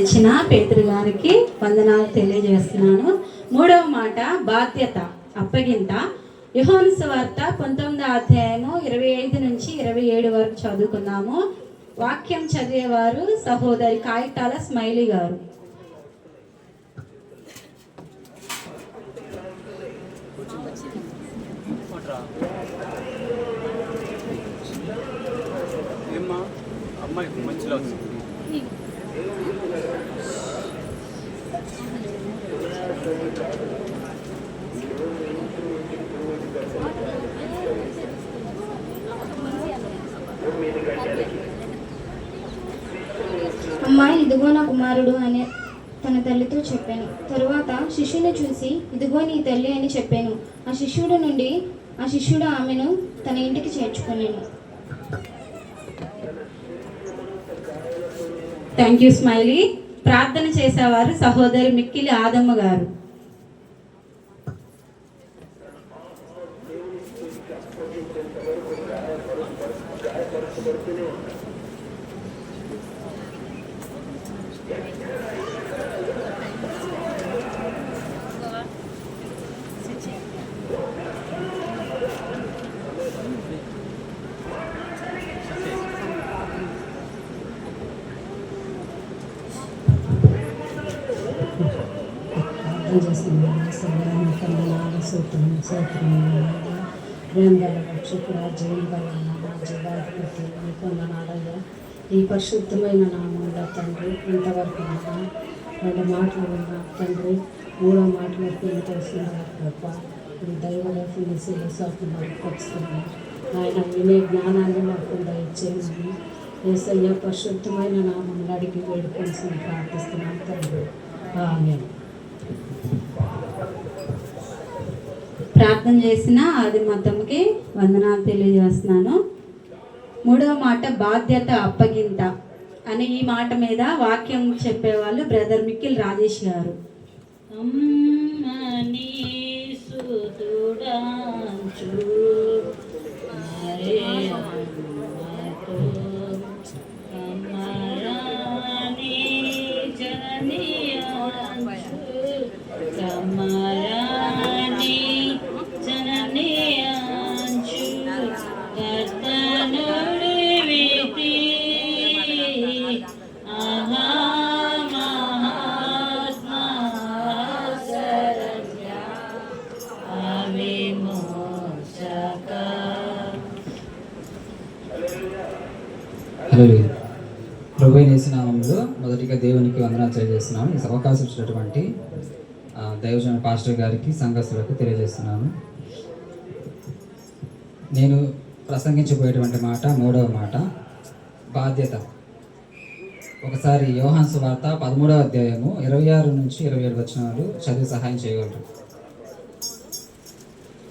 ఇచ్చిన పేతురు గారికి వందనాలు తెలియజేస్తున్నాను. మూడవ మాట బాధ్యత అప్పగింత. యుహోను వార్త పంతొమ్మిదో అధ్యాయము ఇరవై ఐదు నుంచి ఇరవై ఏడు వరకు చదువుకున్నాము వాక్యం చదివేవారు సహోదరి కాగితాల స్మైలీ గారు. అమ్మాయి మంచిలో అమ్మాయి ఇదిగో నా కుమారుడు అని తన తల్లితో చెప్పాను. తరువాత శిష్యుని చూసి ఇదిగో నీ తల్లి అని చెప్పాను. ఆ శిష్యుడు నుండి ఆ శిష్యుడు ఆమెను తన ఇంటికి చేర్చుకున్నాను. థ్యాంక్ యూ స్మైలీ ప్రార్థన చేసేవారు సహోదరి మిక్కిలి ఆదమ్మ గారు. ప్రార్థన చేస్తున్నాను సగరాన్ని కందనాలు సూత్రం సూత్రం ప్రేమ గల రక్షకుడ జీవాధిపతి మీ కొందనాలయ్యా ఈ పరిశుద్ధమైన నామంలో తండ్రి ఇంతవరకు ఉన్నా రెండు మాటలు ఉన్నా తండ్రి మూడో మాటలు ఎంతో వస్తున్నారు గొప్ప ఈ దైవలేఖని శిలసాకు మరుపరుస్తున్నాను ఆయన వినే జ్ఞానాన్ని మాకు దయచేయండి. ఏసయ్య పరిశుద్ధమైన నామంలో అడిగి వేడుకొని ప్రార్థిస్తున్నాను తండ్రి. ఆమె ప్రార్థన చేసిన అది మతంకి వందనాలు తెలియజేస్తున్నాను. మూడవ మాట బాధ్యత అప్పగింత అనే ఈ మాట మీద వాక్యం చెప్పేవాళ్ళు బ్రదర్ మిక్కిల్ రాజేష్ గారు. అమ్మని సుతుడాంచు ప్రభు నేసినామంలో మొదటిగా దేవునికి వందన తెలియజేస్తున్నాను ఈ అవకాశం ఇచ్చినటువంటి దైవజన పాస్టర్ గారికి సంఘస్థులకు తెలియజేస్తున్నాను నేను ప్రసంగించబోయేటువంటి మాట మూడవ మాట బాధ్యత. ఒకసారి యోహాన్స్ వార్త పదమూడవ అధ్యాయము ఇరవై ఆరు నుంచి ఇరవై ఏడు వచనాలు చదివి సహాయం చేయగలరు.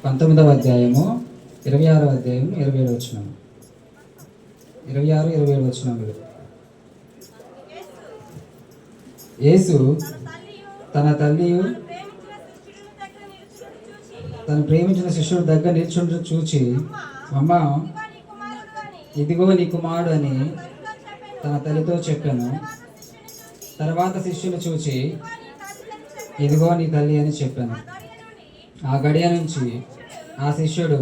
పంతొమ్మిదవ అధ్యాయము ఇరవై ఆరవ అధ్యాయం ఇరవై ఏడు వచనము. ఇరవై ఆరు ఇరవై ఏడు వచనములు యేసు తన తల్లి తను ప్రేమించిన శిష్యుడు దగ్గర నిల్చుంటూ చూచి అమ్మ ఇదిగో నీ కుమారుడు అని తన తల్లితో చెప్పాను. తర్వాత శిష్యులు చూచి ఇదిగో నీ తల్లి అని చెప్పాను. ఆ గడియ నుంచి ఆ శిష్యుడు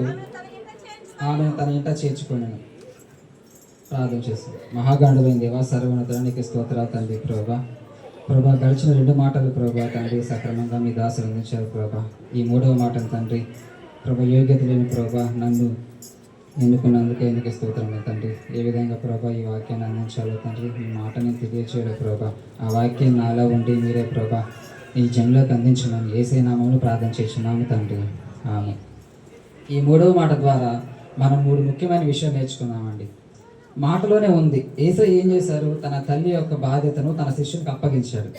ఆమెను తన ఇంట చేర్చుకున్నాను ప్రార్థన చేస్తాం. మహాగాండమైన దేవ సర్వోన్నతానికి స్తోత్ర తండ్రి ప్రభా. ప్రభా గడిచిన రెండు మాటలు ప్రభా తండ్రి సక్రమంగా మీ దాసులు అందించారు ప్రభా. ఈ మూడవ మాటను తండ్రి ప్రభా యోగ్యత లేని ప్రభా నన్ను ఎన్నుకున్నందుకే ఎందుకు స్తోత్రం తండ్రి. ఏ విధంగా ప్రభా ఈ వాక్యాన్ని అందించాలో తండ్రి మీ మాటని తెలియచేయడం ప్రభా. ఆ వాక్యం నాలో ఉండి మీరే ప్రభా ఈ జన్లోకి అందించమని ఏసే నామంలో ప్రార్థన చేస్తున్నాము తండ్రి. ఆమె ఈ మూడవ మాట ద్వారా మనం మూడు ముఖ్యమైన విషయం నేర్చుకున్నామండి మాటలోనే ఉంది. ఏసై ఏం చేశారు? తన తల్లి యొక్క బాధ్యతను తన శిష్యునికి అప్పగించాడు.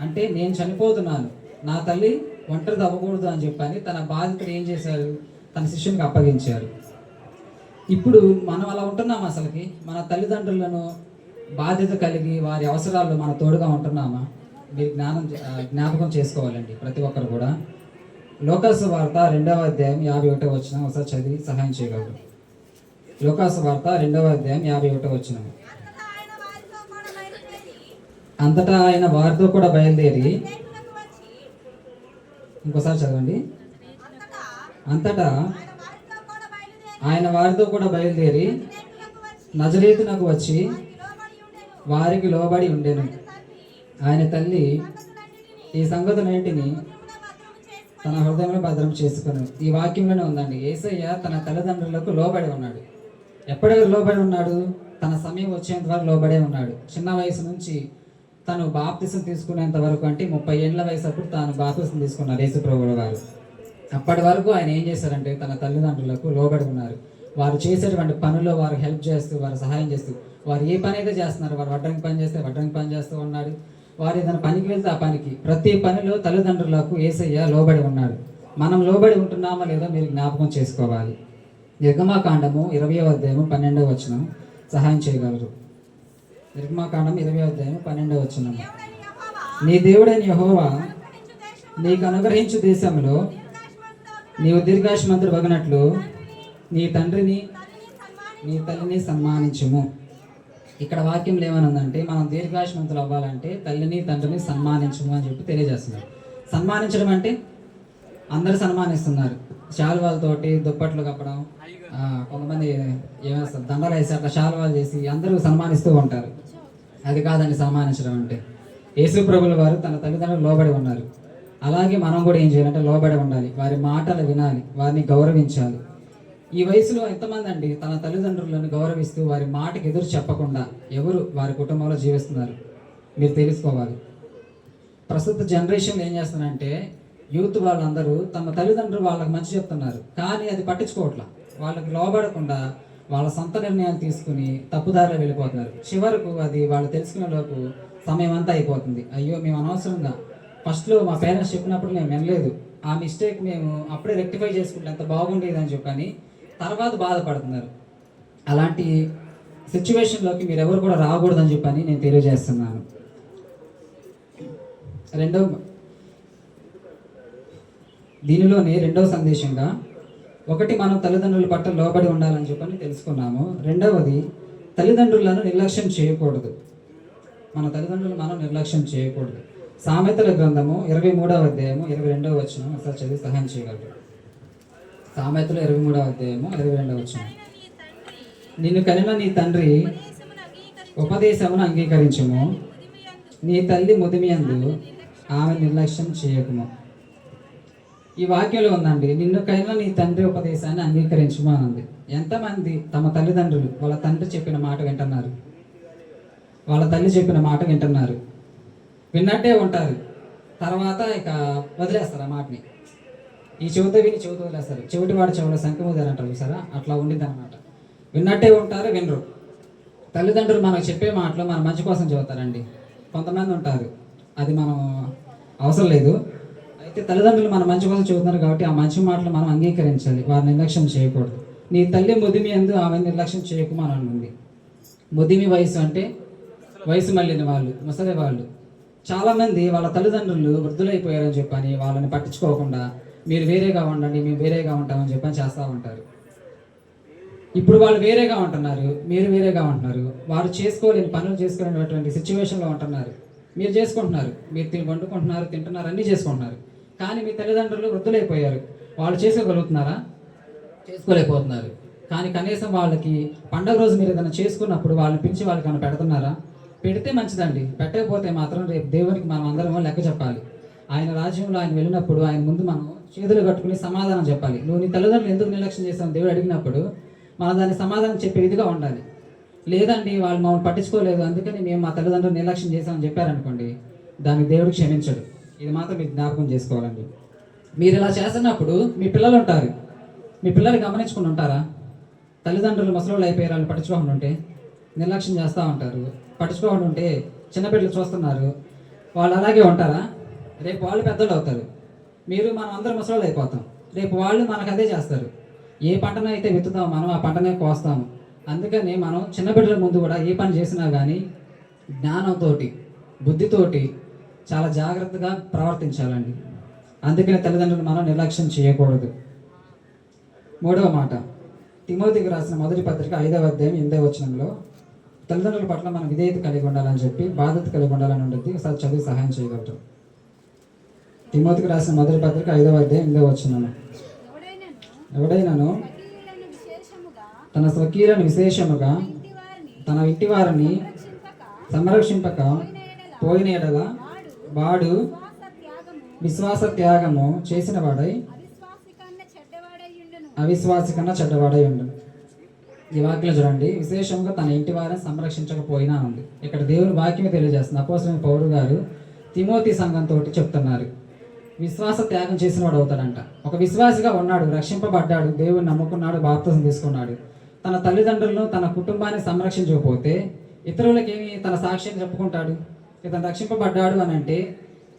అంటే నేను చనిపోతున్నాను. నా తల్లి ఒంటరిది అవ్వకూడదు అని చెప్పని తన బాధ్యతను ఏం చేశారు? తన శిష్యునికి అప్పగించారు. ఇప్పుడు మనం అలా ఉంటున్నామా అసలుకి? మన తల్లిదండ్రులను బాధ్యత కలిగి వారి అవసరాల్లో మన తోడుగా ఉంటున్నామా? మీరు జ్ఞానం జ్ఞాపకం చేసుకోవాలండి ప్రతి ఒక్కరు కూడా. లోకస్ వార్త రెండవ అధ్యాయం యాభై ఒకటో వచ్చిన ఒకసారి చదివి సహాయం చేయగలరు. లోకాసు వార్త రెండవ అధ్యాయం యాభై ఒకటో వచ్చిన అంతటా ఆయన వారితో కూడా బయలుదేరి ఇంకోసారి చదవండి. అంతటా ఆయన వారితో కూడా బయలుదేరి నజరేతునకు వచ్చి వారికి లోబడి ఉండేను. ఆయన తల్లి ఈ సంగతులన్నింటిని తన హృదయంలో భద్రం చేసుకుని. ఈ వాక్యంలోనే ఉందండి. ఏసయ్య తన తల్లిదండ్రులకు లోబడి ఉన్నాడు. ఎప్పటివరకు లోబడి ఉన్నాడు తన సమయం వచ్చేంత వరకు లోబడే ఉన్నాడు. చిన్న వయసు నుంచి తను బాప్తిసం తీసుకునేంత వరకు అంటే ముప్పై ఏళ్ళ వయసు అప్పుడు తాను బాప్తిసం తీసుకున్నారు యేసుప్రభుడు వారు. అప్పటి వరకు ఆయన ఏం చేశారంటే తన తల్లిదండ్రులకు లోబడి ఉన్నారు. వారు చేసేటువంటి పనుల్లో వారు హెల్ప్ చేస్తూ వారు సహాయం చేస్తూ వారు ఏ పని అయితే చేస్తున్నారు వారు వడ్రంగి పని చేస్తే వడ్రంగి పని చేస్తూ ఉన్నాడు. వారు ఏదైనా పనికి వెళ్తే ఆ పనికి ప్రతి పనిలో తల్లిదండ్రులకు ఏసయ్య లోబడి ఉన్నాడు. మనం లోబడి ఉంటున్నామా లేదో మీరు జ్ఞాపకం చేసుకోవాలి. నిర్గమాకాండము ఇరవయో అధ్యాయము పన్నెండవ వచనం. సహాయం చేయగలరు. నిర్గమాకాండం ఇరవై అధ్యాయం పన్నెండవ వచనం. నీ దేవుడైన యహోవా నీకు అనుగ్రహించు దేశంలో నీవు దీర్ఘాయుష్మంతుడు వగినట్లు నీ తండ్రిని నీ తల్లిని సన్మానించము. ఇక్కడ వాక్యంలో ఏమనుందంటే మనం దీర్ఘాయుష్మంతులు అవ్వాలంటే తల్లిని తండ్రిని సన్మానించము అని చెప్పి తెలియజేస్తున్నారు. సన్మానించడం అంటే అందరు సన్మానిస్తున్నారు. శాలువాలతోటి దుప్పట్లు కప్పడం కొంతమంది ఏమేస్తారు దండలు వేసి అట్లా శాలువాలు చేసి అందరూ సన్మానిస్తూ ఉంటారు. అది కాదండి సన్మానించడం అంటే. యేసు ప్రభుల వారు తన తల్లిదండ్రులు లోబడి ఉన్నారు. అలాగే మనం కూడా ఏం చేయాలంటే లోబడి ఉండాలి. వారి మాటలు వినాలి వారిని గౌరవించాలి. ఈ వయసులో ఎంతమంది అండి తన తల్లిదండ్రులను గౌరవిస్తూ వారి మాటకి ఎదురు చెప్పకుండా ఎవరు వారి కుటుంబంలో జీవిస్తున్నారు? మీరు తెలుసుకోవాలి. ప్రస్తుత జనరేషన్ ఏం చేస్తున్నారంటే యూత్ వాళ్ళందరూ తమ తల్లిదండ్రులు వాళ్ళకి మంచి చెప్తున్నారు. కానీ అది పట్టించుకోవట్లా. వాళ్ళకి లోబడకుండా వాళ్ళ సొంత నిర్ణయాలు తీసుకుని తప్పుదారిలో వెళ్ళిపోతున్నారు. చివరకు అది వాళ్ళు తెలుసుకునే లోపు సమయం అంతా అయిపోతుంది. అయ్యో మేము అనవసరంగా ఫస్ట్లో మా పేరెంట్స్ చెప్పినప్పుడు మేము వినలేదు. ఆ మిస్టేక్ మేము అప్పుడే రెక్టిఫై చేసుకుంటే ఎంత బాగుండేది అని చెప్పని తర్వాత బాధపడుతున్నారు. అలాంటి సిచ్యువేషన్లోకి మీరు ఎవరు కూడా రాకూడదని చెప్పని నేను తెలియజేస్తున్నాను. రెండవ దీనిలోనే రెండవ సందేశంగా ఒకటి మనం తల్లిదండ్రుల పట్ల లోబడి ఉండాలని చెప్పని తెలుసుకున్నాము. రెండవది తల్లిదండ్రులను నిర్లక్ష్యం చేయకూడదు. మన తల్లిదండ్రులు మనం నిర్లక్ష్యం చేయకూడదు. సామెతల గ్రంథము ఇరవై మూడవ అధ్యాయము ఇరవై రెండవ వచ్చిన ఒకసారి చదివి సహాయం చేయగలరు. సామెతలు ఇరవై మూడవ అధ్యాయము ఇరవై రెండవ వచ్చిన నిన్ను కనిన నీ తండ్రి ఉపదేశమును అంగీకరించము. నీ తల్లి ముదిమియందు ఆమె నిర్లక్ష్యం చేయకుము. ఈ వాక్యంలో ఉందండి నిన్నుకైనా నీ తండ్రి ఉపదేశాన్ని అంగీకరించమానుంది. ఎంతమంది తమ తల్లిదండ్రులు వాళ్ళ తండ్రి చెప్పిన మాట వింటున్నారు? వాళ్ళ తల్లి చెప్పిన మాట వింటున్నారు? విన్నట్టే ఉంటారు. తర్వాత ఇక వదిలేస్తారు ఆ మాటని. ఈ చెవితో విని చెవితో వదిలేస్తారు. చెవిటి వాడు చెవుల సంఖ్యముదారు అంటారు చూసారా? అట్లా ఉండింది అనమాట విన్నట్టే ఉంటారు వినరు. తల్లిదండ్రులు మనకు చెప్పే మాటలు మన మంచి కోసం చెబుతారండి కొంతమంది ఉంటారు అది మనం అవసరం లేదు. అయితే తల్లిదండ్రులు మన మంచి కోసం చెబుతున్నారు కాబట్టి ఆ మంచి మాటలు మనం అంగీకరించాలి. వారి నిర్లక్ష్యం చేయకూడదు. నీ తల్లి ముదిమి ఎందు ఆమె నిర్లక్ష్యం చేయకుమని అనుంది. ముదిమి వయసు అంటే వయసు మళ్ళిన వాళ్ళు ముసలి వాళ్ళు. చాలామంది వాళ్ళ తల్లిదండ్రులు వృద్ధులైపోయారని చెప్పని వాళ్ళని పట్టించుకోకుండా మీరు వేరేగా ఉండండి మేము వేరేగా ఉంటామని చెప్పని చేస్తూ ఉంటారు. ఇప్పుడు వాళ్ళు వేరేగా ఉంటున్నారు మీరు వేరేగా ఉంటున్నారు. వారు చేసుకోలేని పనులు చేసుకోలేనటువంటి సిచ్యువేషన్లో ఉంటున్నారు. మీరు చేసుకుంటున్నారు. మీరు తిని వండుకుంటున్నారు తింటున్నారు అన్నీ చేసుకుంటున్నారు. కానీ మీ తల్లిదండ్రులు వృద్ధులైపోయారు. వాళ్ళు చేసుకోగలుగుతున్నారా? చేసుకోలేకపోతున్నారు. కానీ కనీసం వాళ్ళకి పండగ రోజు మీరు ఏదైనా చేసుకున్నప్పుడు వాళ్ళని పిలిచి వాళ్ళకి ఏమైనా పెడుతున్నారా? పెడితే మంచిదండి. పెట్టకపోతే మాత్రం రేపు దేవునికి మనం అందరం లెక్క చెప్పాలి. ఆయన రాజ్యంలో ఆయన వెళ్ళినప్పుడు ఆయన ముందు మనం చేతులు కట్టుకుని సమాధానం చెప్పాలి. నువ్వు నీ తల్లిదండ్రులు ఎందుకు నిర్లక్ష్యం చేస్తావు దేవుడు అడిగినప్పుడు మనం దాన్ని సమాధానం చెప్పే విధిగా ఉండాలి. లేదండి వాళ్ళు మమ్మల్ని పట్టించుకోలేదు. అందుకని మేము మా తల్లిదండ్రులు నిర్లక్ష్యం చేశామని చెప్పారనుకోండి దాన్ని దేవుడు క్షమించడు. ఇది మాత్రం మీరు జ్ఞాపకం చేసుకోవాలండి మీరు ఇలా చేస్తున్నప్పుడు మీ పిల్లలు ఉంటారు. మీ పిల్లలు గమనించుకుని ఉంటారా? తల్లిదండ్రులు ముసలోళ్ళు అయిపోయారు వాళ్ళు పట్టించుకోకుండా ఉంటే నిర్లక్ష్యం చేస్తూ ఉంటారు. పట్టించుకోకుండా ఉంటే చిన్నపిల్లలు చూస్తున్నారు. వాళ్ళు అలాగే ఉంటారా? రేపు వాళ్ళు పెద్దలు అవుతారు. మీరు మనం అందరం ముసలోళ్ళు అయిపోతాం. రేపు వాళ్ళు మనకు అదే చేస్తారు. ఏ పంటను అయితే మనం ఆ పంటనే కోస్తాము అందుకని మనం చిన్నపిల్లల ముందు కూడా ఏ పని చేసినా కానీ జ్ఞానంతోటి బుద్ధితోటి చాలా జాగ్రత్తగా ప్రవర్తించాలండి. అందుకని తల్లిదండ్రులు మనం నిర్లక్ష్యం చేయకూడదు. మూడవ మాట. తిమోతికి రాసిన మొదటి పత్రిక ఐదవ అధ్యాయం ఎనిమిదవ వచనంలో తల్లిదండ్రుల పట్ల మనం విధేయత కలిగి ఉండాలని చెప్పి బాధ్యత కలిగి ఉండాలని ఉండేది ఒకసారి చదివి సహాయం చేయగలరు తిమోతికి రాసిన మొదటి పత్రిక ఐదవ అధ్యాయం ఎనిమిదవ వచ్చినాను ఎవడైనాను? తన స్వకీయులను విశేషముగా తన ఇంటి వారిని సంరక్షింపక పోయిన ఎడల వాడు విశ్వాస త్యాగము చేసిన వాడై అవిశ్వాసి కన్నా చెడ్డవాడై ఉండు. ఈ వాక్యం చూడండి విశేషంగా తన ఇంటి వారిని సంరక్షించకపోయినా ఉంది. ఇక్కడ దేవుని వాక్యం తెలియజేస్తుంది. అపోసమైన పౌరు గారు తిమోతి సంఘంతో చెప్తున్నారు. విశ్వాస త్యాగం చేసిన వాడు అవుతాడంట. ఒక విశ్వాసిగా ఉన్నాడు రక్షింపబడ్డాడు దేవుని నమ్ముకున్నాడు బాప్తసం తీసుకున్నాడు. తన తల్లిదండ్రులను తన కుటుంబాన్ని సంరక్షించకపోతే ఇతరులకేమి తన సాక్ష్యం చెప్పుకుంటాడు? ఇతను రక్షింపబడ్డాడు అని అంటే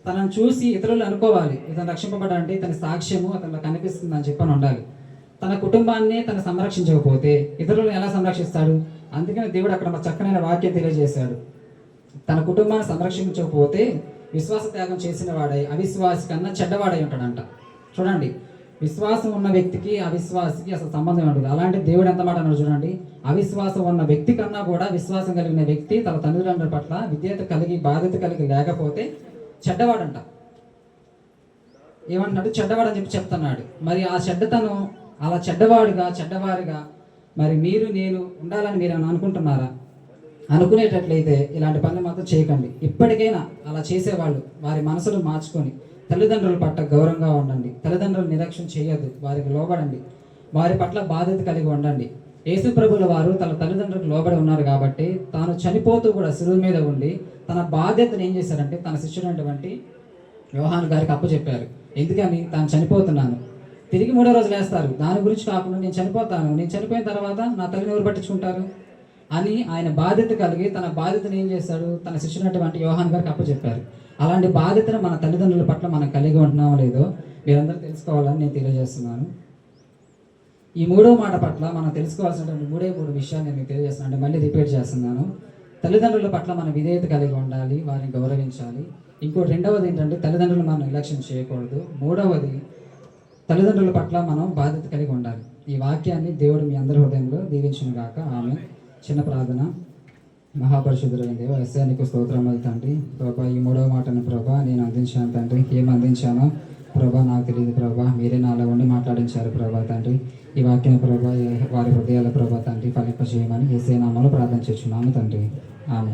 తనను చూసి ఇతరులు అనుకోవాలి. ఇతను రక్షింపబడ్డా అంటే తన సాక్ష్యము అతను కనిపిస్తుంది అని చెప్పని ఉండాలి. తన కుటుంబాన్ని తను సంరక్షించకపోతే ఇతరులను ఎలా సంరక్షిస్తాడు? అందుకని దేవుడు అక్కడ ఒక చక్కనైన వాక్యం తెలియజేశాడు. తన కుటుంబాన్ని సంరక్షించకపోతే విశ్వాస త్యాగం చేసిన వాడై అవిశ్వాసి కన్నా చెడ్డవాడై ఉంటాడంట. చూడండి విశ్వాసం ఉన్న వ్యక్తికి అవిశ్వాసికి అసలు సంబంధం ఉంటుంది అలాంటి దేవుడు ఎంత మాట అన్నాడు చూడండి. అవిశ్వాసం ఉన్న వ్యక్తి కన్నా కూడా విశ్వాసం కలిగిన వ్యక్తి తన తల్లిదండ్రుల పట్ల విద్యత కలిగి బాధ్యత కలిగి లేకపోతే చెడ్డవాడంట. ఏమంటున్నాడు? చెడ్డవాడు అని చెప్పి చెప్తున్నాడు. మరి ఆ చెడ్డతనం అలా చెడ్డవాడుగా చెడ్డవారిగా మరి మీరు నేను ఉండాలని మీరు ఏమైనా అనుకుంటున్నారా? అనుకునేటట్లయితే ఇలాంటి పనులు మాత్రం చేయకండి. ఇప్పటికైనా అలా చేసేవాళ్ళు వారి మనసులు మార్చుకొని తల్లిదండ్రుల పట్ల గౌరవంగా ఉండండి. తల్లిదండ్రులు నిరక్ష్యం చేయొద్దు. వారికి లోబడండి. వారి పట్ల బాధ్యత కలిగి ఉండండి. యేసు ప్రభుల వారు తన తల్లిదండ్రులకు లోబడి ఉన్నారు కాబట్టి తాను చనిపోతూ కూడా సులువు మీద ఉండి తన బాధ్యతను ఏం చేశారంటే తన శిష్యుడైనటువంటి యోహాన్ గారికి అప్పచెప్పారు ఎందుకని తాను చనిపోతున్నాను. తిరిగి మూడో రోజు లేస్తారు. దాని గురించి కాకుండా నేను చనిపోతాను. నేను చనిపోయిన తర్వాత నా తల్లిని ఎవరు పట్టించుకుంటారు? అని ఆయన బాధ్యత కలిగి తన బాధ్యతను ఏం చేశాడు? తన శిష్యునటువంటి యోహాన్ గారికి అప్పచెప్పారు అలాంటి బాధ్యతను మన తల్లిదండ్రుల పట్ల మనం కలిగి ఉంటున్నామో లేదో మీరందరూ తెలుసుకోవాలని నేను తెలియజేస్తున్నాను. ఈ మూడో మాట పట్ల మనం తెలుసుకోవాల్సినటువంటి మూడే మూడు విషయాలు నేను తెలియజేస్తున్నాను. అంటే మళ్ళీ రిపీట్ చేస్తున్నాను. తల్లిదండ్రుల పట్ల మనం విధేయత కలిగి ఉండాలి వారిని గౌరవించాలి. ఇంకో రెండవది ఏంటంటే తల్లిదండ్రులు మనం నిర్లక్ష్యం చేయకూడదు. మూడవది తల్లిదండ్రుల పట్ల మనం బాధ్యత కలిగి ఉండాలి. ఈ వాక్యాన్ని దేవుడు మీ అందరి హృదయంలో దీవించిన గాక ఆమె చిన్న ప్రార్థన. మహాపరిశుద్ధులైన దేవ ఎస్ఐనికి స్తోత్రములు తండ్రి. ప్రభా ఈ మూడవ మాటను ప్రభా నేను అందించాను తండ్రి. ఏం అందించానో ప్రభా నాకు తెలియదు ప్రభా. మీరే నాలో ఉండి మాట్లాడించారు ప్రభా తండ్రి. ఈ వాక్యం ప్రభా వారి హృదయాల ప్రభా తండ్రి ఫలింపజేయమని చేయమని ఏసే నామాలు ప్రార్థన చేస్తున్నాము తండ్రి. ఆమె